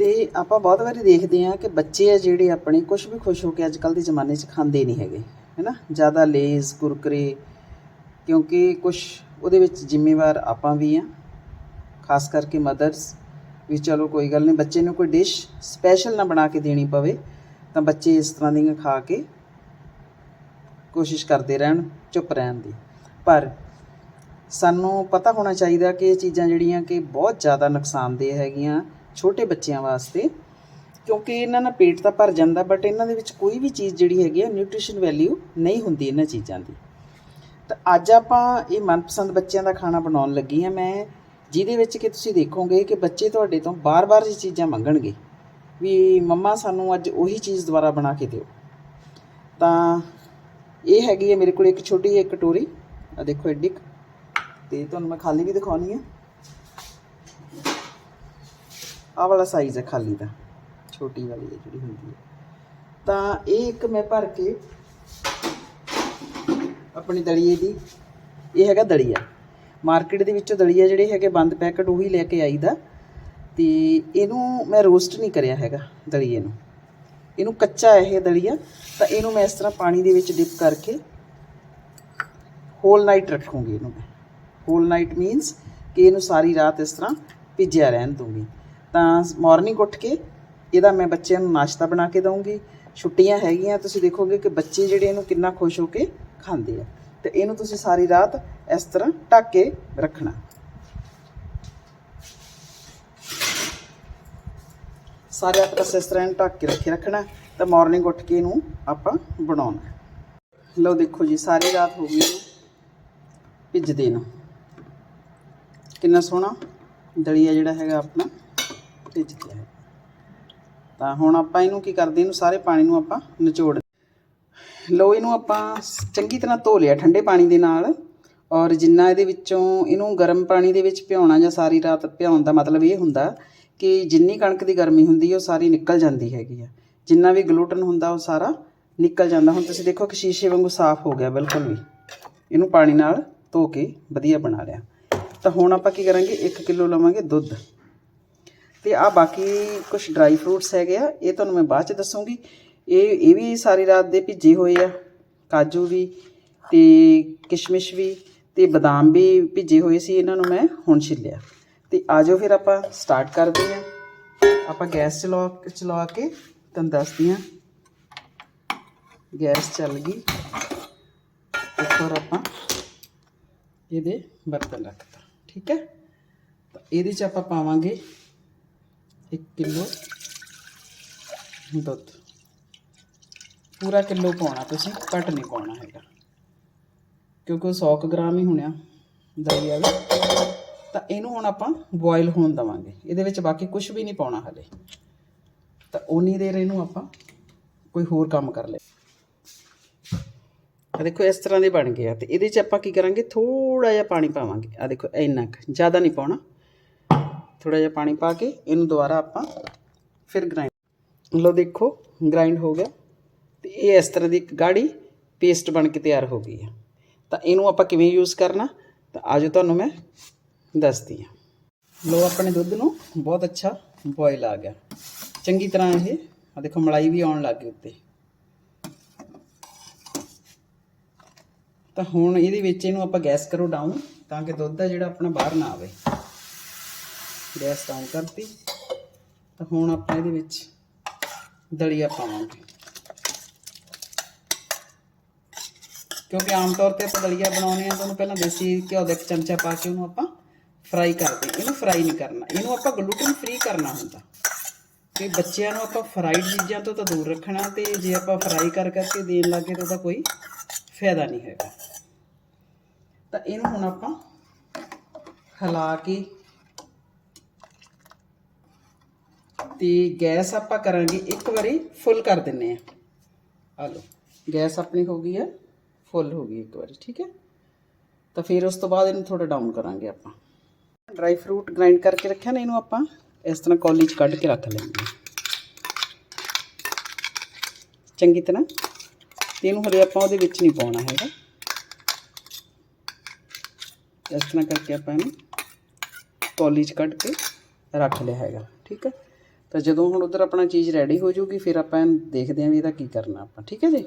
ਤੇ ਆਪਾਂ ਬਹੁਤ ਵਾਰੀ ਦੇਖਦੇ ਆ ਕਿ ਬੱਚੇ ਆ ਜਿਹੜੇ ਆਪਣੇ ਕੁਝ ਵੀ ਖੁਸ਼ ਹੋ ਕੇ ਅੱਜ ਕੱਲ ਦੇ ਜ਼ਮਾਨੇ 'ਚ ਖਾਂਦੇ ਨਹੀਂ ਹੈਗੇ, ਹੈਨਾ? ਜ਼ਿਆਦਾ ਲੇਜ਼, ਕੁਰਕਰੇ, ਕਿਉਂਕਿ ਕੁਝ ਉਹਦੇ ਵਿੱਚ ਜ਼ਿੰਮੇਵਾਰ ਆਪਾਂ ਵੀ ਆ ਖਾਸ ਕਰਕੇ ਮਦਰਸ ਵੀ ਚਲੋ ਕੋਈ ਗੱਲ ਨਹੀਂ, ਬੱਚੇ ਨੂੰ ਕੋਈ ਡਿਸ਼ ਸਪੈਸ਼ਲ ਨਾ ਬਣਾ ਕੇ ਦੇਣੀ ਪਵੇ, ਤਾਂ ਬੱਚੇ ਇਸ ਤਰ੍ਹਾਂ ਦੀਆਂ ਖਾ ਕੇ ਕੋਸ਼ਿਸ਼ ਕਰਦੇ ਰਹਿਣ, ਚੁੱਪ ਰਹਿਣ ਦੀ। ਪਰ ਸਾਨੂੰ ਪਤਾ ਹੋਣਾ ਚਾਹੀਦਾ ਕਿ ਇਹ ਚੀਜ਼ਾਂ ਜਿਹੜੀਆਂ ਕਿ ਬਹੁਤ ਜ਼ਿਆਦਾ ਨੁਕਸਾਨਦੇਹ ਹੈਗੀਆਂ ਛੋਟੇ ਬੱਚਿਆਂ ਵਾਸਤੇ, ਕਿਉਂਕਿ ਇਹਨਾਂ ਨਾਲ ਪੇਟ ਤਾਂ ਭਰ ਜਾਂਦਾ ਬਟ ਇਹਨਾਂ ਦੇ ਵਿੱਚ ਕੋਈ ਵੀ ਚੀਜ਼ ਜਿਹੜੀ ਹੈਗੀ ਆ ਨਿਊਟ੍ਰੀਸ਼ਨ ਵੈਲਿਊ ਨਹੀਂ ਹੁੰਦੀ ਇਹਨਾਂ ਚੀਜ਼ਾਂ ਦੀ। ਤਾਂ ਅੱਜ ਆਪਾਂ ਇਹ ਮਨਪਸੰਦ ਬੱਚਿਆਂ ਦਾ ਖਾਣਾ ਬਣਾਉਣ ਲੱਗੀ ਆ ਮੈਂ ਜਿਹਦੇ ਵਿੱਚ ਕਿ ਤੁਸੀਂ ਦੇਖੋਗੇ ਕਿ ਬੱਚੇ ਤੁਹਾਡੇ ਤੋਂ ਬਾਰ-ਬਾਰ ਇਹ ਚੀਜ਼ਾਂ ਮੰਗਣਗੇ ਵੀ ਮੰਮਾ ਸਾਨੂੰ ਅੱਜ ਉਹੀ ਚੀਜ਼ ਦੁਬਾਰਾ ਬਣਾ ਕੇ ਦਿਓ। ਤਾਂ ਇਹ ਹੈਗੀ ਹੈ ਮੇਰੇ ਕੋਲ ਇੱਕ ਛੋਟੀ ਜਿਹੀ ਕਟੋਰੀ। ਆ ਦੇਖੋ ਐਡੀ ਤੇ ਤੁਹਾਨੂੰ ਮੈਂ ਖਾਲੀ ਵੀ ਦਿਖਾਉਣੀ ਆ। ਆਹ ਵਾਲਾ ਸਾਈਜ਼ ਹੈ ਖਾਲੀ ਦਾ ਛੋਟੀ ਵਾਲੀ ਹੈ ਜਿਹੜੀ ਹੁੰਦੀ ਹੈ। ਤਾਂ ਇਹ ਇੱਕ ਮੈਂ ਭਰ ਕੇ ਆਪਣੀ ਦਲੀਏ ਦੀ, ਇਹ ਹੈਗਾ ਦਲੀਆ। ਮਾਰਕੀਟ ਦੇ ਵਿੱਚੋਂ ਦਲੀਆ ਜਿਹੜੇ ਹੈਗੇ ਬੰਦ ਪੈਕਟ ਉਹੀ ਲੈ ਕੇ ਆਈਦਾ ਤੇ ਇਹਨੂੰ ਮੈਂ ਰੋਸਟ ਨਹੀਂ ਕਰਿਆ ਹੈਗਾ ਦਲੀਏ ਨੂੰ। ਇਹਨੂੰ ਕੱਚਾ ਹੈ ਇਹ ਦਲੀਆ, ਤਾਂ ਇਹਨੂੰ ਮੈਂ ਇਸ ਤਰ੍ਹਾਂ ਪਾਣੀ ਦੇ ਵਿੱਚ ਡਿਪ ਕਰਕੇ ਹੋਲ ਨਾਈਟ ਰੱਖੂੰਗੀ ਇਹਨੂੰ ਮੈਂ। ਹੋਲ ਨਾਈਟ ਮੀਨਸ ਕਿ ਇਹਨੂੰ ਸਾਰੀ ਰਾਤ ਇਸ ਤਰ੍ਹਾਂ ਭਿੱਜਿਆ ਰਹਿਣ ਦੂੰਗੀ ਤਾਂ ਮਾਰਨਿੰਗ ਉੱਠ ਕੇ ਇਹਦਾ ਮੈਂ ਬੱਚਿਆਂ ਨੂੰ ਨਾਸ਼ਤਾ ਬਣਾ ਕੇ ਦਊਂਗੀ। ਛੁੱਟੀਆਂ ਹੈਗੀਆਂ, ਤੁਸੀਂ ਦੇਖੋਗੇ ਕਿ ਬੱਚੇ ਜਿਹੜੇ ਇਹਨੂੰ ਕਿੰਨਾ ਖੁਸ਼ ਹੋ ਕੇ ਖਾਂਦੇ ਆ। ਤੇ ਇਹਨੂੰ ਤੁਸੀਂ ਸਾਰੀ ਰਾਤ ਇਸ ਤਰ੍ਹਾਂ ਢੱਕ ਕੇ ਰੱਖਣਾ। ਸਾਰੇ ਰਾਤ ਬਸ ਇਸ ਤਰ੍ਹਾਂ ਇਹਨੂੰ ਢੱਕ ਕੇ ਰੱਖੇ ਰੱਖਣਾ, ਤਾਂ ਮਾਰਨਿੰਗ ਉੱਠ ਕੇ ਇਹਨੂੰ ਆਪਾਂ ਬਣਾਉਣਾ। ਲਓ ਦੇਖੋ ਜੀ, ਸਾਰੀ ਰਾਤ ਹੋ ਗਈ ਇਹਨੂੰ ਭਿੱਜਦੇ ਨੂੰ। ਕਿੰਨਾ ਸੋਹਣਾ ਦਲੀਆ ਜਿਹੜਾ ਹੈਗਾ ਆਪਣਾ ਭਿੱਜ ਗਿਆ ਤਾਂ ਹੁਣ ਆਪਾਂ ਇਹਨੂੰ ਕੀ ਕਰਦੇ, ਇਹਨੂੰ ਸਾਰੇ ਪਾਣੀ ਨੂੰ ਆਪਾਂ ਨਿਚੋੜ ਲਓ, ਇਹਨੂੰ ਆਪਾਂ ਚੰਗੀ ਤਰ੍ਹਾਂ ਧੋ ਲਿਆ ਠੰਡੇ ਪਾਣੀ ਦੇ ਨਾਲ। ਔਰ ਜਿੰਨਾ ਇਹਦੇ ਵਿੱਚੋਂ ਇਹਨੂੰ ਗਰਮ ਪਾਣੀ ਦੇ ਵਿੱਚ ਭਿਉਣਾ ਜਾਂ ਸਾਰੀ ਰਾਤ ਭਿਉਣ ਦਾ ਮਤਲਬ ਇਹ ਹੁੰਦਾ ਕਿ ਜਿੰਨੀ ਕਣਕ ਦੀ ਗਰਮੀ ਹੁੰਦੀ ਉਹ ਸਾਰੀ ਨਿਕਲ ਜਾਂਦੀ ਹੈਗੀ ਆ। ਜਿੰਨਾ ਵੀ ਗਲੂਟਨ ਹੁੰਦਾ, ਉਹ ਸਾਰਾ ਨਿਕਲ ਜਾਂਦਾ। ਹੁਣ ਤੁਸੀਂ ਦੇਖੋ ਕਿ ਸ਼ੀਸ਼ੇ ਵਾਂਗੂ ਸਾਫ਼ ਹੋ ਗਿਆ ਬਿਲਕੁਲ ਵੀ। ਇਹਨੂੰ ਪਾਣੀ ਨਾਲ ਧੋ ਕੇ ਵਧੀਆ ਬਣਾ ਲਿਆ। ਤਾਂ ਹੁਣ ਆਪਾਂ ਕੀ ਕਰਾਂਗੇ 1 ਕਿਲੋ ਲਵਾਂਗੇ ਦੁੱਧ। ਤੇ ਆ ਬਾਕੀ ਕੁਝ ਡਰਾਈ ਫਰੂਟਸ ਹੈਗੇ ਆ, ਇਹ ਤੁਹਾਨੂੰ ਮੈਂ ਬਾਅਦ ਚ ਦੱਸੂਗੀ। ਇਹ ਇਹ ਵੀ ਸਾਰੀ ਰਾਤ ਦੇ ਭਿੱਜੇ ਹੋਏ ਆ, ਕਾਜੂ ਵੀ ਤੇ ਕਿਸ਼ਮਿਸ਼ ਵੀ ਤੇ ਬਦਾਮ ਵੀ ਭਿੱਜੇ ਹੋਏ ਸੀ ਇਹਨਾਂ ਨੂੰ ਮੈਂ ਹੁਣ ਛਿੱਲਿਆ। ਤੇ ਆਜੋ ਫਿਰ ਆਪਾਂ ਸਟਾਰਟ ਕਰਦੇ ਹਾਂ। ਆਪਾਂ ਗੈਸ ਚਲਾ ਚਲਾ ਕੇ ਤੁਹਾਨੂੰ ਦੱਸਦੀ ਹਾਂ। ਗੈਸ ਚੱਲ ਗਈ। ਇੱਕ ਆਪਾਂ ਇਹਦੇ ਬਰਤਨ ਰੱਖਤਾ। ਠੀਕ ਹੈ? ਤਾਂ ਇਹਦੇ ਚ ਆਪਾਂ ਪਾਵਾਂਗੇ 1 ਕਿਲੋ ਦੁੱਧ। ਪੂਰਾ ਕਿਲੋ ਪਾਉਣਾ ਤੁਸੀਂ, ਘੱਟ ਨਹੀਂ ਪਾਉਣਾ ਹੈਗਾ। ਕਿਉਂਕਿ ਉਹ 100 ਕੁ ਗ੍ਰਾਮ ਹੀ ਹੋਣਿਆ ਦਲੀਆ ਵੀ। ਤਾਂ ਇਹਨੂੰ ਹੁਣ ਆਪਾਂ ਬੋਇਲ ਹੋਣ ਦਵਾਂਗੇ। ਇਹਦੇ ਵਿੱਚ ਬਾਕੀ ਕੁਝ ਵੀ ਨਹੀਂ ਪਾਉਣਾ ਹਲੇ। ਤਾਂ ਉਨੀ ਦੇਰ ਇਹਨੂੰ ਆਪਾਂ ਕੋਈ ਹੋਰ ਕੰਮ ਕਰ ਲੈ। ਆ ਦੇਖੋ, ਇਸ ਤਰ੍ਹਾਂ ਦੇ ਬਣ ਗਏ ਆ। ਤੇ ਇਹਦੇ ਚ ਆਪਾਂ ਕੀ ਕਰਾਂਗੇ? ਥੋੜਾ ਜਿਹਾ ਪਾਣੀ ਪਾਵਾਂਗੇ। ਆ ਦੇਖੋ, ਇੰਨਾ ਕੁ। ਜ਼ਿਆਦਾ ਨਹੀਂ ਪਾਉਣਾ। ਥੋੜਾ ਜਿਹਾ ਪਾਣੀ ਪਾ ਕੇ ਇਹਨੂੰ ਦੁਬਾਰਾ ਆਪਾਂ ਫਿਰ ਗ੍ਰਾਈਂਡ ਲਓ ਦੇਖੋ ਗ੍ਰਾਈਂਡ ਹੋ ਗਿਆ। ਤੇ ਇਹ ਇਸ ਤਰ੍ਹਾਂ ਦੀ ਇੱਕ ਗਾੜੀ ਪੇਸਟ ਬਣ ਕੇ ਤਿਆਰ ਹੋ ਗਈ ਹੈ ਤਾਂ ਇਹਨੂੰ ਆਪਾਂ ਕਿਵੇਂ ਯੂਜ਼ ਕਰਨਾ? ਤਾਂ ਆਜੋ ਤੁਹਾਨੂੰ ਮੈਂ ਦੱਸਦੀ ਹਾਂ ਲਓ ਆਪਣੇ ਦੁੱਧ ਨੂੰ ਬਹੁਤ ਅੱਛਾ ਬੋਇਲ ਆ ਗਿਆ। ਚੰਗੀ ਤਰ੍ਹਾਂ ਇਹ ਆ ਦੇਖੋ, ਮਲਾਈ ਵੀ ਆਉਣ ਲੱਗ ਗਈ ਉੱਤੇ। ਤਾਂ ਹੁਣ ਇਹਦੇ ਵਿੱਚ ਇਹਨੂੰ ਆਪਾਂ ਗੈਸ ਕਰੋ ਡਾਊਨ ਤਾਂ ਕਿ ਦੁੱਧ ਦਾ ਜਿਹੜਾ ਆਪਣਾ ਬਾਹਰ ਨਾ ਆਵੇ। ਗੈਸ ਡਾਊਨ ਕਰਤੀ। ਤਾਂ ਹੁਣ ਆਪਾਂ ਇਹਦੇ ਵਿੱਚ ਦਲੀਆ ਪਾਵਾਂਗੇ। ਕਿਉਂਕਿ ਆਮ ਤੌਰ ਤੇ ਆਪਾਂ ਦਲੀਆ ਬਣਾਉਂਦੇ ਆ ਤਾਂ ਉਹਨੂੰ ਪਹਿਲਾਂ ਦੇਸੀ ਘਿਓ ਦਾ ਇੱਕ ਚਮਚਾ ਪਾ ਕੇ ਉਹਨੂੰ ਆਪਾਂ ਫਰਾਈ ਕਰਦੇ ਇਹਨੂੰ ਫਰਾਈ ਨਹੀਂ ਕਰਨਾ। ਇਹਨੂੰ ਆਪਾਂ ਗਲੂਟਨ ਫ੍ਰੀ ਕਰਨਾ ਹੁੰਦਾ। ਕਿ ਬੱਚਿਆਂ ਨੂੰ ਆਪਾਂ ਫਰਾਈਡ ਚੀਜ਼ਾਂ ਤੋਂ ਤਾਂ ਦੂਰ ਰੱਖਣਾ ਤੇ ਜੇ ਆਪਾਂ ਫਰਾਈ ਕਰ ਕਰਕੇ ਦੇਣ ਲੱਗੇ ਤਾਂ ਉਹਦਾ ਕੋਈ ਫਾਇਦਾ ਨਹੀਂ ਹੈਗਾ। ਤਾਂ ਇਹਨੂੰ ਹੁਣ ਆਪਾਂ ਹਿਲਾ ਕੇ ਤੇ ਗੈਸ ਆਪਾਂ ਕਰਾਂਗੇ ਇੱਕ ਵਾਰੀ ਫੁੱਲ ਕਰ ਦਿੰਨੇ ਆ। ਆ ਲਓ, ਗੈਸ ਆਪਣੀ ਹੋ ਗਈ ਹੈ ਫੁੱਲ ਹੋ ਗਈ ਇੱਕ ਵਾਰੀ, ਠੀਕ ਹੈ? ਤਾਂ ਫਿਰ ਉਸ ਤੋਂ ਬਾਅਦ ਇਹਨੂੰ ਥੋੜਾ ਡਾਊਨ ਕਰਾਂਗੇ ਆਪਾਂ। ਡਰਾਈ ਫਰੂਟ ਗ੍ਰਾਈਂਡ ਕਰਕੇ ਰੱਖਿਆ ਨਾ ਇਹਨੂੰ ਆਪਾਂ, ਇਸ ਤਰ੍ਹਾਂ ਕੌਲੀ 'ਚ ਕੱਢ ਕੇ ਰੱਖ ਲੈਂਦੇ ਚੰਗੀ ਤਰ੍ਹਾਂ। ਤੇ ਇਹਨੂੰ ਹਲੇ ਆਪਾਂ ਉਹਦੇ ਵਿੱਚ ਨਹੀਂ ਪਾਉਣਾ ਹੈਗਾ। ਇਸ ਤਰ੍ਹਾਂ ਕਰਕੇ ਆਪਾਂ ਇਹਨੂੰ ਕੌਲੀ 'ਚ ਕੱਢ ਕੇ ਰੱਖ ਲਿਆ ਹੈਗਾ, ਠੀਕ ਹੈ? ਤਾਂ ਜਦੋਂ ਹੁਣ ਉਧਰ ਆਪਣਾ ਚੀਜ਼ ਰੈਡੀ ਹੋ ਜਾਊਗੀ, ਫਿਰ ਆਪਾਂ ਇਹਨੂੰ ਦੇਖਦੇ ਆਂ ਵੀ ਇਹਦਾ ਕੀ ਕਰਨਾ ਆਪਾਂ, ਠੀਕ ਹੈ ਜੀ?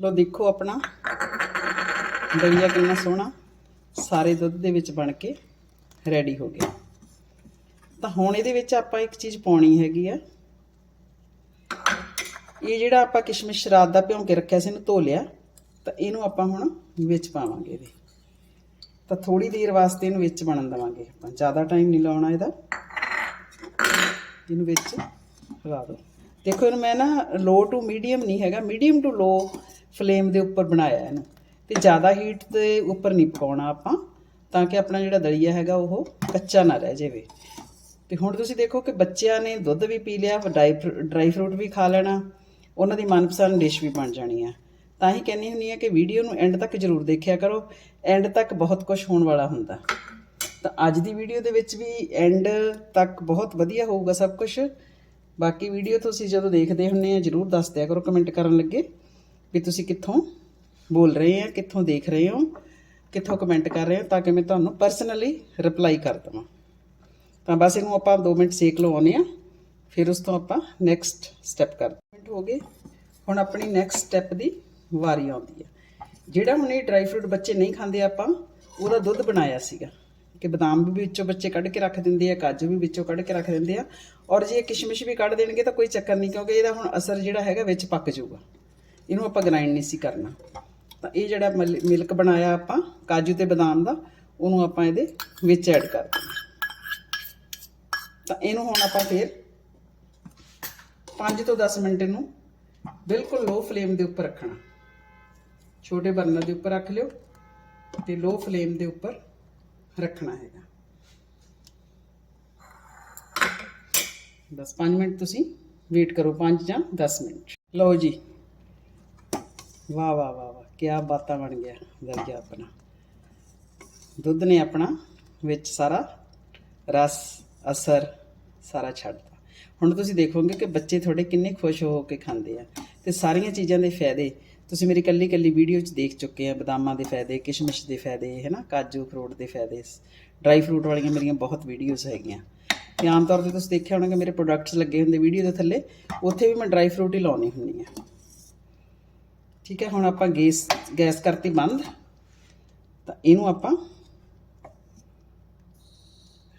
ਲੋ ਦੇਖੋ ਆਪਣਾ, ਦਲੀਆ ਕਿੰਨਾ ਸੋਹਣਾ, ਸਾਰੇ ਦੁੱਧ ਦੇ ਵਿੱਚ ਬਣ ਕੇ ਰੈਡੀ ਹੋ ਗਿਆ। ਤਾਂ ਹੁਣ ਇਹਦੇ ਵਿੱਚ ਆਪਾਂ ਇੱਕ ਚੀਜ਼ ਪਾਉਣੀ ਹੈਗੀ ਆ। ਇਹ ਜਿਹੜਾ ਆਪਾਂ ਕਿਸ਼ਮਿਸ਼ ਰਾਤ ਦਾ ਭਿਉਂ ਕੇ ਰੱਖਿਆ ਸੀ ਇਹਨੂੰ ਧੋ ਲਿਆ, ਤਾਂ ਇਹਨੂੰ ਆਪਾਂ ਹੁਣ ਵਿੱਚ ਪਾਵਾਂਗੇ ਇਹਦੇ। ਤਾਂ ਥੋੜੀ ਦੇਰ ਵਾਸਤੇ ਇਹਨੂੰ ਵਿੱਚ ਬਣਨ ਦੇਵਾਂਗੇ ਆਪਾਂ, ਜ਼ਿਆਦਾ ਟਾਈਮ ਨਹੀਂ ਲਾਉਣਾ ਇਹਦਾ। ਇਹਨੂੰ ਵਿੱਚ। ਲਗਾ ਦਿਓ ਦੇਖੋ ਇਹਨੂੰ ਮੈਂ ਨਾ ਲੋ ਟੂ ਮੀਡੀਅਮ ਨਹੀਂ ਹੈਗਾ ਮੀਡੀਅਮ ਟੂ ਲੋ ਫਲੇਮ ਦੇ ਉੱਪਰ ਬਣਾਇਆ ਇਹਨੂੰ। ਤੇ ਜ਼ਿਆਦਾ ਹੀਟ ਦੇ ਉੱਪਰ ਨਹੀਂ ਪਕਾਉਣਾ ਆਪਾਂ ਤਾਂ ਕਿ ਆਪਣਾ ਜਿਹੜਾ ਦਲੀਆ ਹੈਗਾ ਉਹ ਕੱਚਾ ਨਾ ਰਹਿ ਜਾਵੇ। ਤੇ ਹੁਣ ਤੁਸੀਂ ਦੇਖੋ ਕਿ ਬੱਚਿਆਂ ਨੇ ਦੁੱਧ ਵੀ ਪੀ ਲਿਆ ਡਰਾਈ ਫਰੂਟ ਵੀ ਖਾ ਲੈਣਾ ਉਹਨਾਂ ਦੀ ਮਨਪਸੰਦ ਡਿਸ਼ ਵੀ ਬਣ ਜਾਣੀ ਆ। ਤਾਂ ਹੀ ਕਹਿੰਦੀ ਹੁੰਦੀ ਆ ਕਿ ਵੀਡੀਓ ਨੂੰ ਐਂਡ ਤੱਕ ਜ਼ਰੂਰ ਦੇਖਿਆ ਕਰੋ ਐਂਡ ਤੱਕ ਬਹੁਤ ਕੁਝ ਹੋਣ ਵਾਲਾ ਹੁੰਦਾ। ਤਾਂ ਅੱਜ ਦੀ ਵੀਡੀਓ ਦੇ ਵਿੱਚ ਵੀ ਐਂਡ ਤੱਕ ਬਹੁਤ ਵਧੀਆ ਹੋਊਗਾ ਸਭ ਕੁਝ ਬਾਕੀ ਵੀਡੀਓ ਤੁਸੀਂ ਜਦੋਂ ਦੇਖਦੇ ਹੁੰਨੇ ਆ, ਜਰੂਰ ਦੱਸ ਦਿਆ ਕਰੋ ਕਮੈਂਟ ਕਰਨ ਲੱਗੇ ਵੀ ਤੁਸੀਂ ਕਿੱਥੋਂ ਬੋਲ ਰਹੇ ਆ, ਕਿੱਥੋਂ ਦੇਖ ਰਹੇ ਹੋ, ਕਿੱਥੋਂ ਕਮੈਂਟ ਕਰ ਰਹੇ ਹੋ, ਤਾਂ ਕਿ ਮੈਂ ਤੁਹਾਨੂੰ ਪਰਸਨਲੀ ਰਿਪਲਾਈ ਕਰ ਦਵਾਂ। ਤਾਂ ਬਸ ਇਹਨੂੰ ਆਪਾਂ 2 ਮਿੰਟ ਸੇਕ ਲਵਾਉਨੇ ਆ ਫਿਰ ਉਸ ਤੋਂ ਆਪਾਂ ਨੈਕਸਟ ਸਟੈਪ ਕਰ ਮਿੰਟ ਹੋ ਗਏ, ਹੁਣ ਆਪਣੀ ਨੈਕਸਟ ਸਟੈਪ ਦੀ ਵਾਰੀ ਆਉਂਦੀ ਹੈ ਜਿਹੜਾ ਹੁਣ ਇਹ ਡਰਾਈ ਫਰੂਟ ਬੱਚੇ ਨਹੀਂ ਖਾਂਦੇ ਆਪਾਂ, ਉਹਦਾ ਦੁੱਧ ਬਣਾਇਆ ਸੀਗਾ। ਕਿ ਬਦਾਮ ਵੀ ਵਿੱਚੋਂ ਬੱਚੇ ਕੱਢ ਕੇ ਰੱਖ ਦਿੰਦੇ ਆ, ਕਾਜੂ ਵੀ ਵਿੱਚੋਂ ਕੱਢ ਕੇ ਰੱਖ ਦਿੰਦੇ ਆ। ਔਰ ਜੇ ਇਹ ਕਿਸ਼ਮਿਸ਼ ਵੀ ਕੱਢ ਦੇਣਗੇ ਤਾਂ ਕੋਈ ਚੱਕਰ ਨਹੀਂ, ਕਿਉਂਕਿ ਇਹਦਾ ਹੁਣ ਅਸਰ ਜਿਹੜਾ ਹੈਗਾ ਵਿੱਚ ਪੱਕ ਜਾਊਗਾ। ਇਹਨੂੰ ਆਪਾਂ ਗ੍ਰਾਈਂਡ ਨਹੀਂ ਸੀ ਕਰਨਾ। ਤਾਂ ਇਹ ਜਿਹੜਾ ਮਿਲਕ ਬਣਾਇਆ ਆਪਾਂ, ਕਾਜੂ ਤੇ ਬਦਾਮ ਦਾ, ਉਹਨੂੰ ਆਪਾਂ ਇਹਦੇ ਵਿੱਚ ਐਡ ਕਰ ਦਿੰਦੇ ਤਾਂ ਇਹਨੂੰ ਹੁਣ ਆਪਾਂ ਫਿਰ 5 ਤੋਂ 10 ਮਿੰਟ ਇਹਨੂੰ ਬਿਲਕੁਲ ਲੋ ਫਲੇਮ ਦੇ ਉੱਪਰ ਰੱਖਣਾ। ਛੋਟੇ ਬਰਨਰ ਦੇ ਉੱਪਰ ਰੱਖ ਲਿਓ ਤੇ ਲੋ ਫਲੇਮ ਦੇ ਉੱਪਰ ਰੱਖਣਾ ਹੈਗਾ। ਬਸ 5 ਮਿੰਟ ਤੁਸੀਂ ਵੇਟ ਕਰੋ 5 ਜਾਂ 10 ਮਿੰਟ। ਲਓ ਜੀ। ਵਾਹ ਵਾਹ ਵਾਹ ਵਾਹ ਕੀ ਬਾਤਾਂ ਬਣ ਗਿਆ। ਦਲੀਆ ਆਪਣਾ। ਦੁੱਧ ਨੇ ਆਪਣਾ ਵਿੱਚ ਸਾਰਾ ਰਸ, ਅਸਰ, ਸਾਰਾ ਛੱਡਤਾ। ਹੁਣ ਤੁਸੀਂ ਦੇਖੋਗੇ ਕਿ ਬੱਚੇ ਤੁਹਾਡੇ ਕਿੰਨੇ ਖੁਸ਼ ਹੋ ਕੇ ਖਾਂਦੇ ਆ ਤੇ ਸਾਰੀਆਂ ਚੀਜ਼ਾਂ ਦੇ ਫਾਇਦੇ ਤੁਸੀਂ ਮੇਰੀ ਕੱਲੀ ਕੱਲੀ ਵੀਡੀਓ 'ਚ ਦੇਖ ਚੁੱਕੇ ਆ, ਬਦਾਮਾਂ ਦੇ ਫਾਇਦੇ, ਕਿਸ਼ਮਿਸ਼ ਦੇ ਫਾਇਦੇ ਹੈ ਨਾ ਕਾਜੂ ਫਰੂਟ ਦੇ ਫਾਇਦੇ ਡਰਾਈ ਫਰੂਟ ਵਾਲੀਆਂ ਮੇਰੀਆਂ ਬਹੁਤ ਵੀਡੀਓਜ਼ ਹੈਗੀਆਂ। ਤੇ ਆਮ ਤੌਰ ਤੇ ਤੁਸੀਂ ਦੇਖਿਆ ਹੋਣਾ ਕਿ ਮੇਰੇ ਪ੍ਰੋਡਕਟਸ ਲੱਗੇ ਹੁੰਦੇ ਵੀਡੀਓ ਦੇ ਥੱਲੇ, ਉੱਥੇ ਵੀ ਮੈਂ ਡਰਾਈ ਫਰੂਟ ਹੀ ਲਾਉਣੀ ਹੁੰਦੀ ਆ। ਠੀਕ ਹੈ ਹੁਣ ਆਪਾਂ ਗੈਸ ਗੈਸ ਕਰਤੀ ਬੰਦ। ਤਾਂ ਇਹਨੂੰ ਆਪਾਂ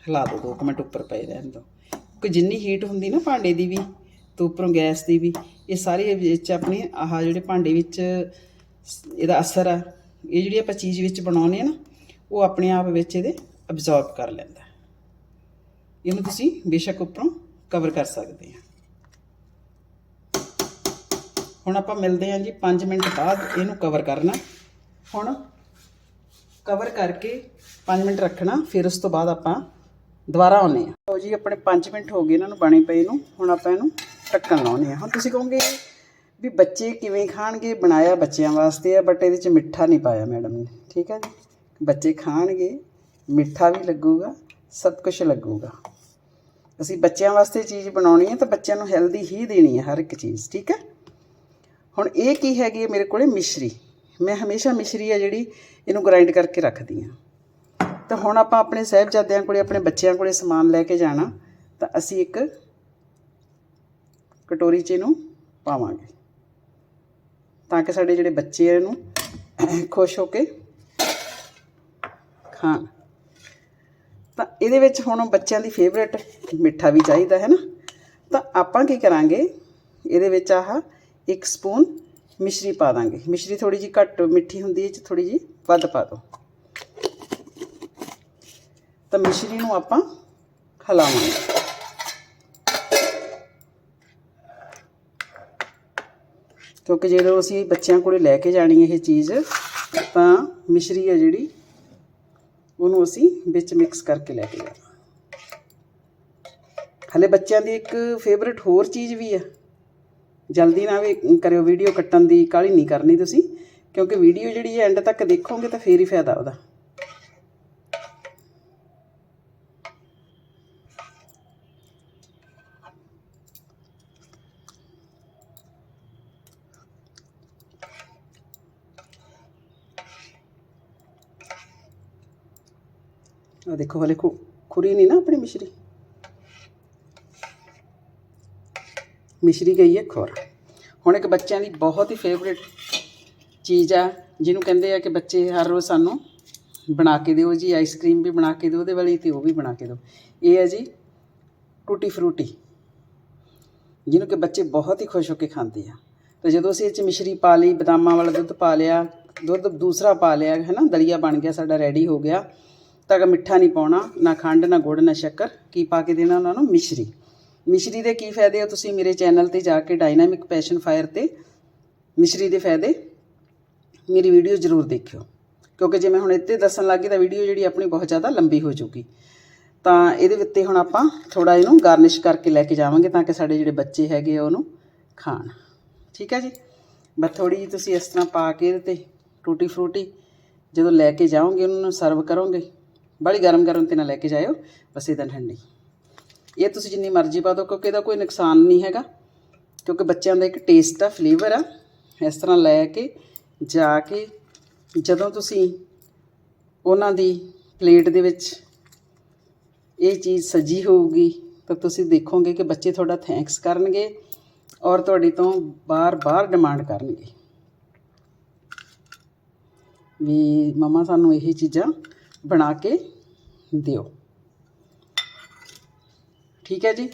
ਹਿਲਾ ਦੋ ਦੋ ਕੁ ਮਿੰਟ ਉੱਪਰ ਪਏ ਰਹਿਣ ਦੋ। ਕਿ ਜਿੰਨੀ ਹੀਟ ਹੁੰਦੀ ਨਾ ਭਾਂਡੇ ਦੀ ਵੀ, ਤੇ ਉੱਪਰੋਂ ਗੈਸ ਦੀ ਵੀ ਇਹ ਸਾਰੇ ਵਿੱਚ ਆਪਣੇ ਆਹ ਜਿਹੜੇ ਭਾਂਡੇ ਵਿੱਚ ਇਹਦਾ ਅਸਰ ਆ, ਇਹ ਜਿਹੜੀ ਆਪਾਂ ਚੀਜ਼ ਵਿੱਚ ਬਣਾਉਨੇ ਆ ਨਾ, ਉਹ ਆਪਣੇ ਆਪ ਵਿੱਚ ਇਹਦੇ ਅਬਜ਼ੌਰਬ ਕਰ ਲੈਂਦਾ ਇਹਨੂੰ ਤੁਸੀਂ ਬੇਸ਼ੱਕ ਉੱਪਰੋਂ ਕਵਰ ਕਰ ਸਕਦੇ ਆ ਹੁਣ ਆਪਾਂ ਮਿਲਦੇ ਹਾਂ ਜੀ 5 ਮਿੰਟ ਬਾਅਦ ਇਹਨੂੰ ਕਵਰ ਕਰਨਾ। ਹੁਣ ਕਵਰ ਕਰਕੇ 5 ਮਿੰਟ ਰੱਖਣਾ, ਫਿਰ ਉਸ ਤੋਂ ਬਾਅਦ ਆਪਾਂ ਦੁਬਾਰਾ ਆਉਨੇ ਆ ਲਓ ਜੀ, ਆਪਣੇ 5 ਮਿੰਟ ਹੋ ਗਏ ਇਹਨਾਂ ਨੂੰ ਬਣੇ ਪਏ ਨੂੰ, ਹੁਣ ਆਪਾਂ ਇਹਨੂੰ ਢੱਕਣ ਲਾਉਨੇ ਆ ਹੁਣ ਤੁਸੀਂ ਕਹੋਗੇ ਵੀ ਬੱਚੇ ਕਿਵੇਂ ਖਾਣਗੇ? ਬਣਾਇਆ ਬੱਚਿਆਂ ਵਾਸਤੇ ਆ ਬਟ ਇਹਦੇ ਚ ਮਿੱਠਾ ਨਹੀਂ ਪਾਇਆ ਮੈਡਮ ਨੇ। ਠੀਕ ਹੈ ਜੀ? ਬੱਚੇ ਖਾਣਗੇ, ਮਿੱਠਾ ਵੀ ਲੱਗੂਗਾ, ਸਭ ਕੁਝ ਲੱਗੂਗਾ। ਅਸੀਂ ਬੱਚਿਆਂ ਵਾਸਤੇ ਚੀਜ਼ ਬਣਾਉਣੀ ਹੈ ਤਾਂ ਬੱਚਿਆਂ ਨੂੰ ਹੈਲਦੀ ਹੀ ਦੇਣੀ ਹੈ ਹਰ ਇੱਕ ਚੀਜ਼। ਠੀਕ ਹੈ ਹੁਣ ਇਹ ਕੀ ਹੈਗੀ ਹੈ ਮੇਰੇ ਕੋਲੇ? ਮਿਸ਼ਰੀ। ਮੈਂ ਹਮੇਸ਼ਾ ਮਿਸ਼ਰੀ ਆ ਜਿਹੜੀ ਇਹਨੂੰ ਗ੍ਰਾਈਂਡ ਕਰਕੇ ਰੱਖਦੀ ਆ। ਤਾਂ ਹੁਣ ਆਪਾਂ ਆਪਣੇ ਸਹਿਬਜ਼ਾਦਿਆਂ ਕੋਲੇ, ਆਪਣੇ ਬੱਚਿਆਂ ਕੋਲੇ ਸਮਾਨ ਲੈ ਕੇ ਜਾਣਾ, ਤਾਂ ਅਸੀਂ ਇੱਕ ਕਟੋਰੀ 'ਚ ਇਹਨੂੰ ਪਾਵਾਂਗੇ। ਤਾਂ ਕਿ ਸਾਡੇ ਜਿਹੜੇ ਬੱਚੇ ਆ ਇਹਨੂੰ ਖੁਸ਼ ਹੋ ਕੇ ਖਾਣ। ਤਾਂ ਇਹਦੇ ਵਿੱਚ ਹੁਣ ਬੱਚਿਆਂ ਦੀ ਫੇਵਰੇਟ ਮਿੱਠਾ ਵੀ ਚਾਹੀਦਾ, ਹੈ ਨਾ? ਤਾਂ ਆਪਾਂ ਕੀ ਕਰਾਂਗੇ? ਇਹਦੇ ਵਿੱਚ ਆਹ ਇੱਕ ਸਪੂਨ ਮਿਸ਼ਰੀ ਪਾ ਦਾਂਗੇ। ਮਿਸ਼ਰੀ ਥੋੜੀ ਜੀ ਘੱਟ ਮਿੱਠੀ ਹੁੰਦੀ ਹੈ ਚ ਥੋੜੀ ਜੀ ਵੱਧ ਪਾ ਦਿਓ। ਤਾਂ ਮਿਸ਼ਰੀ ਨੂੰ ਆਪਾਂ ਹਲਾਵਾਂਗੇ। ਕਿਉਂਕਿ ਜਦੋਂ ਅਸੀਂ ਬੱਚਿਆਂ ਕੋਲੇ ਲੈ ਕੇ ਜਾਣੀ ਇਹ ਚੀਜ਼, ਤਾਂ ਮਿਸ਼ਰੀ ਹੈ ਜਿਹੜੀ, ਉਹਨੂੰ ਅਸੀਂ ਵਿੱਚ ਮਿਕਸ ਕਰਕੇ ਲੈ ਕੇ ਜਾਣਾ। ਹਲੇ ਬੱਚਿਆਂ ਦੀ ਇੱਕ ਫੇਵਰਿਟ ਹੋਰ ਚੀਜ਼ ਵੀ ਆ। ਜਲਦੀ ਨਾ ਵੀ ਕਰਿਓ ਵੀਡੀਓ ਕੱਟਣ ਦੀ ਕਾਹਲੀ ਨਹੀਂ ਕਰਨੀ ਤੁਸੀਂ, ਕਿਉਂਕਿ ਵੀਡੀਓ ਜਿਹੜੀ ਹੈ ਐਂਡ ਤੱਕ ਦੇਖੋਗੇ ਤਾਂ ਫੇਰ ਹੀ ਫਾਇਦਾ ਉਹਦਾ। ਆ ਦੇਖੋ ਹਲੇ ਖੁ- ਖੁਰੀ ਨਹੀਂ ਨਾ ਆਪਣੀ ਮਿਸ਼ਰੀ। ਮਿਸ਼ਰੀ ਗਈ ਹੈ ਖੁਰ। ਹੁਣ ਇੱਕ ਬੱਚਿਆਂ ਦੀ ਬਹੁਤ ਹੀ ਫੇਵਰੇਟ ਚੀਜ਼ ਆ, ਜਿਹਨੂੰ ਕਹਿੰਦੇ ਆ ਕਿ ਬੱਚੇ ਹਰ ਰੋਜ਼ ਸਾਨੂੰ ਬਣਾ ਕੇ ਦਿਓ ਜੀ ਆਈਸਕ੍ਰੀਮ ਵੀ ਬਣਾ ਕੇ ਦਿਓ, ਉਹਦੇ ਵਾਲੀ ਤੇ ਉਹ ਵੀ ਬਣਾ ਕੇ ਦਿਓ। ਇਹ ਹੈ ਜੀ ਟੂਟੀ ਫਰੂਟੀ, ਜਿਹਨੂੰ ਕਿ ਬੱਚੇ ਬਹੁਤ ਹੀ ਖੁਸ਼ ਹੋ ਕੇ ਖਾਂਦੇ ਆ। ਤੇ ਜਦੋਂ ਅਸੀਂ ਇਹ ਚ ਮਿਸ਼ਰੀ ਪਾ ਲਈ, ਬਦਾਮਾਂ ਵਾਲਾ ਦੁੱਧ ਪਾ ਲਿਆ, ਦੁੱਧ ਦੂਸਰਾ ਪਾ ਲਿਆ ਹੈ ਨਾ ਦਲੀਆ ਬਣ ਗਿਆ, ਸਾਡਾ ਰੈਡੀ ਹੋ ਗਿਆ। ਤਾਂ ਅਗਰ ਮਿੱਠਾ ਨਹੀਂ ਪਾਉਣਾ, ਨਾ ਖੰਡ, ਨਾ ਗੁੜ, ਨਾ ਸ਼ੱਕਰ, ਕੀ ਪਾ ਕੇ ਦੇਣਾ ਉਹਨਾਂ ਨੂੰ? ਮਿਸ਼ਰੀ। ਮਿਸ਼ਰੀ ਦੇ ਕੀ ਫਾਇਦੇ ਆ ਤੁਸੀਂ ਮੇਰੇ ਚੈਨਲ ਤੇ ਜਾ ਕੇ ਡਾਇਨਾਮਿਕ ਪੈਸ਼ਨ ਫਾਇਰ ਤੇ ਮਿਸ਼ਰੀ ਦੇ ਫਾਇਦੇ? ਮੇਰੀ ਵੀਡੀਓ ਜ਼ਰੂਰ ਦੇਖਿਓ। ਕਿਉਂਕਿ ਜੇ ਮੈਂ ਹੁਣ ਇੱਥੇ ਦੱਸਣ ਲੱਗੀ ਤਾਂ ਵੀਡੀਓ ਜਿਹੜੀ ਆਪਣੀ ਬਹੁਤ ਜ਼ਿਆਦਾ ਲੰਬੀ ਹੋ ਜਾਊਗੀ। ਤਾਂ ਇਹਦੇ ਉੱਤੇ ਹੁਣ ਆਪਾਂ ਥੋੜਾ ਇਹਨੂੰ ਗਾਰਨਿਸ਼ ਕਰਕੇ ਲੈ ਕੇ ਜਾਵਾਂਗੇ ਤਾਂ ਕਿ ਸਾਡੇ ਜਿਹੜੇ ਬੱਚੇ ਹੈਗੇ ਆ ਉਹਨੂੰ ਖਾਣ। ਠੀਕ ਹੈ ਜੀ? ਬਸ ਥੋੜੀ ਜਿਹੀ ਤੁਸੀਂ ਇਸ ਤਰ੍ਹਾਂ ਪਾ ਕੇ ਇਹਦੇ ਤੇ ਟੂਟੀ ਫਰੂਟੀ ਜਦੋਂ ਲੈ ਕੇ ਜਾਓਗੇ, ਉਹਨਾਂ ਨੂੰ ਸਰਵ ਕਰੋਗੇ ਬੜੀ ਗਰਮ ਗਰਮ ਤੇ ਨਾ ਲੈ ਕੇ ਜਾਇਓ, ਬਸ ਇਹਦਾ ਠੰਡੀ। ਇਹ ਤੁਸੀਂ ਜਿੰਨੀ ਮਰਜ਼ੀ ਪਾ ਦਿਓ, ਕਿਉਂਕਿ ਇਹਦਾ ਕੋਈ ਨੁਕਸਾਨ ਨਹੀਂ ਹੈਗਾ। ਕਿਉਂਕਿ ਬੱਚਿਆਂ ਦਾ ਇੱਕ ਟੇਸਟ ਆ ਫਲੇਵਰ ਆ। ਇਸ ਤਰ੍ਹਾਂ ਲੈ ਕੇ ਜਾ ਕੇ ਜਦੋਂ ਤੁਸੀਂ ਉਹਨਾਂ ਦੀ ਪਲੇਟ ਦੇ ਵਿੱਚ ਇਹ ਚੀਜ਼ ਸਜੀ ਹੋਊਗੀ, ਤਾਂ ਤੁਸੀਂ ਦੇਖੋਗੇ ਕਿ ਬੱਚੇ ਤੁਹਾਡਾ ਥੈਂਕਸ ਕਰਨਗੇ ਔਰ ਤੁਹਾਡੀ ਤੋਂ ਬਾਰ-ਬਾਰ ਡਿਮਾਂਡ ਕਰਨਗੇ। ਵੀ ਮਮਾ ਸਾਨੂੰ ਇਹ ਚੀਜ਼ਾਂ ਬਣਾ ਕੇ ਦਿਓ। ਠੀਕ ਹੈ ਜੀ?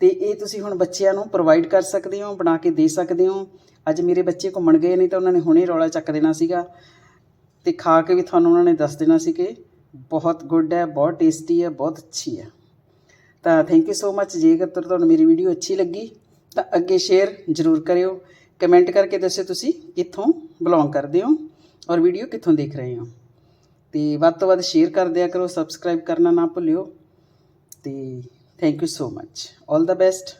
ਤੇ ਇਹ ਤੁਸੀਂ ਹੁਣ ਬੱਚਿਆਂ ਨੂੰ ਪ੍ਰੋਵਾਈਡ ਕਰ ਸਕਦੇ ਹੋ, ਬਣਾ ਕੇ ਦੇ ਸਕਦੇ ਹੋ। ਅੱਜ ਮੇਰੇ ਬੱਚੇ ਘੁੰਮਣ ਗਏ ਨਹੀਂ ਤਾਂ ਉਹਨਾਂ ਨੇ ਹੁਣੇ ਰੌਲਾ ਚੱਕ ਦੇਣਾ ਸੀਗਾ ਤੇ ਖਾ ਕੇ ਵੀ ਤੁਹਾਨੂੰ ਉਹਨਾਂ ਨੇ ਦੱਸ ਦੇਣਾ ਸੀ ਕਿ ਬਹੁਤ ਗੁੱਡ ਹੈ, ਬਹੁਤ ਟੇਸਟੀ ਹੈ, ਬਹੁਤ ਅੱਛੀ ਹੈ। ਤਾਂ ਥੈਂਕ ਯੂ ਸੋ ਮੱਚ ਜੇਕਰ ਤੁਹਾਨੂੰ ਮੇਰੀ ਵੀਡੀਓ ਅੱਛੀ ਲੱਗੀ, ਤਾਂ ਅੱਗੇ ਸ਼ੇਅਰ ਜ਼ਰੂਰ ਕਰਿਓ। ਕਮੈਂਟ ਕਰਕੇ ਦੱਸਿਓ ਤੁਸੀਂ ਕਿੱਥੋਂ ਬਿਲੋਂਗ ਕਰਦੇ ਹੋ ਔਰ ਵੀਡੀਓ ਕਿੱਥੋਂ ਦੇਖ ਰਹੇ ਹੋ। ਤੇ ਵੱਧ ਤੋਂ ਵੱਧ ਸ਼ੇਅਰ ਕਰ ਦਿਆ ਕਰੋ ਸਬਸਕ੍ਰਾਈਬ ਕਰਨਾ ਨਾ ਭੁੱਲਿਓ ਤੇ thank you so much all the best